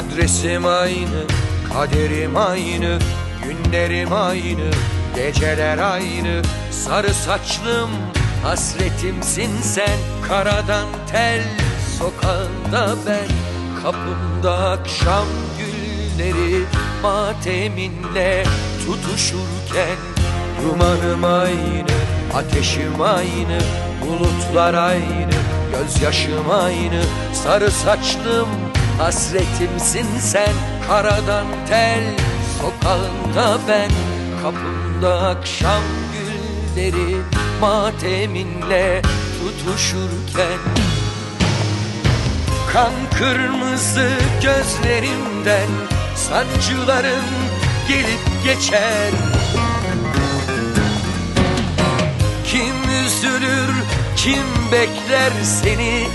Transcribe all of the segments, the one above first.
Adresim aynı, kaderim aynı, günlerim aynı, geceler aynı. Sarı saçlım, hasretimsin sen, karadan tel, sokağında ben, kapımda akşam gülleri, mateminle tutuşurken, dumanım aynı, ateşim aynı, bulutlar aynı, gözyaşım aynı, sarı saçlım, Hasretimsin sen karadan tel Sokağında ben. Kapımda akşam gülleri Mateminle tutuşurken. Kan kırmızı gözlerimden Sancıların gelip geçer. Kim üzülür, kim bekler seni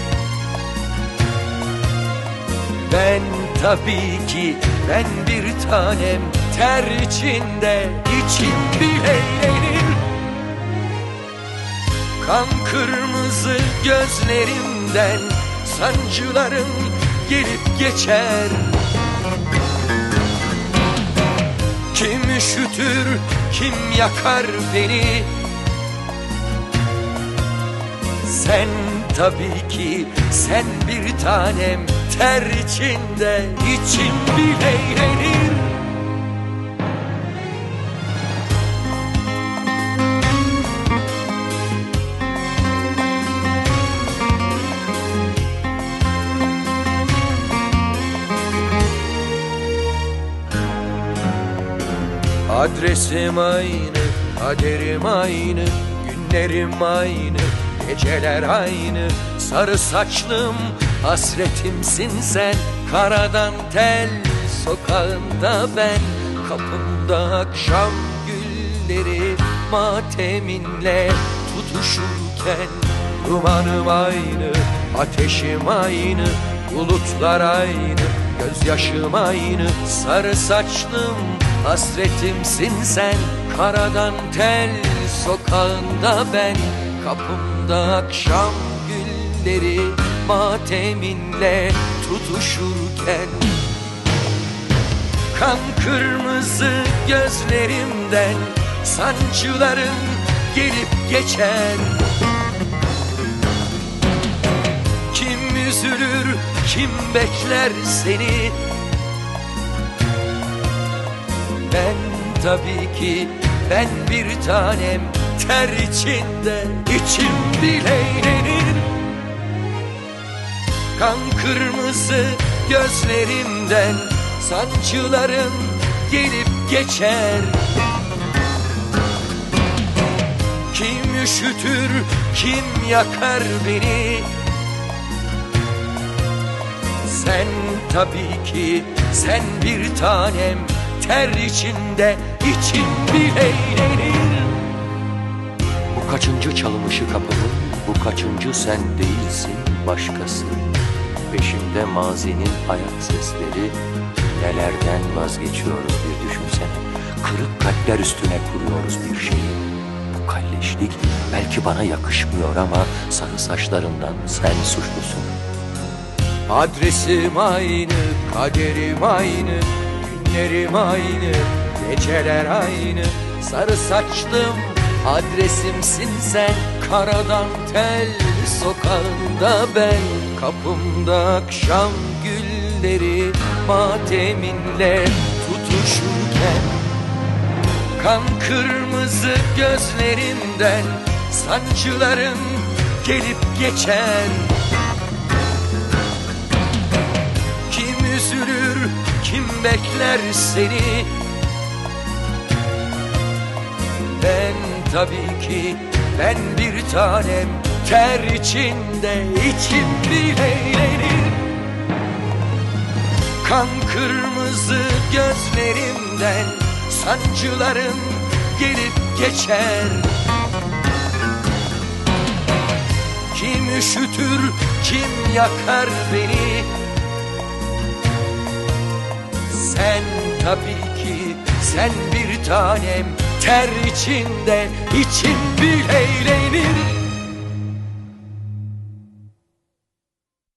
ben tabii ki ben bir tanem ter içinde içim bile eğlenir Kan kırmızı gözlerimden sancılarım gelip geçer. Kim üşütür kim yakar beni Sen tabii ki sen bir tanem ter içinde içim bile eğlenir. Adresim aynı, kaderim aynı, günlerim aynı, geceler aynı, sarı saçlım Hasretimsin sen. Karadan tel Sokağında ben. Kapımda akşam gülleri Mateminle tutuşurken. Dumanım aynı, ateşim aynı Bulutlar aynı, gözyaşım aynı Sarı saçlım hasretimsin sen. Karadan tel sokağında ben Kapımda akşam gülleri mateminle tutuşurken. Kan kırmızı gözlerimden sancıların gelip geçer Kim üzülür, kim bekler seni? Ben tabii ki ben bir tanem ter içinde içim bile eğlenir Kan kırmızı gözlerimden sancılarım gelip geçer. Kim üşütür, kim yakar beni? Sen tabii ki, sen bir tanem ter içinde içim bile eğlenir Bu kaçıncı çalmışı kapımın, bu kaçıncı sen değilsin başkası. Peşimde mazinin ayak sesleri, nelerden vazgeçiyoruz bir düşünsene. Kırık kalpler üstüne kuruyoruz bir şeyi. Bu kalleşlik belki bana yakışmıyor ama sarı saçlarından sen suçlusun. Adresim aynı, kaderim aynı, günlerim aynı, geceler aynı. Sarı saçlım, adresimsin sen, karadan tel sokağında ben. Kapımda akşam gülleri, mateminle tutuşurken. Kan kırmızı gözlerinden, sancıların gelip geçer. Kim bekler seni? Ben tabii ki, ben bir tanem. Ter içinde içim bile eğlenir Kan kırmızı gözlerimden Sancılarım gelip geçer. Kim üşütür, kim yakar beni Sen tabii ki sen bir tanem. Ter içinde içim bile eğlenir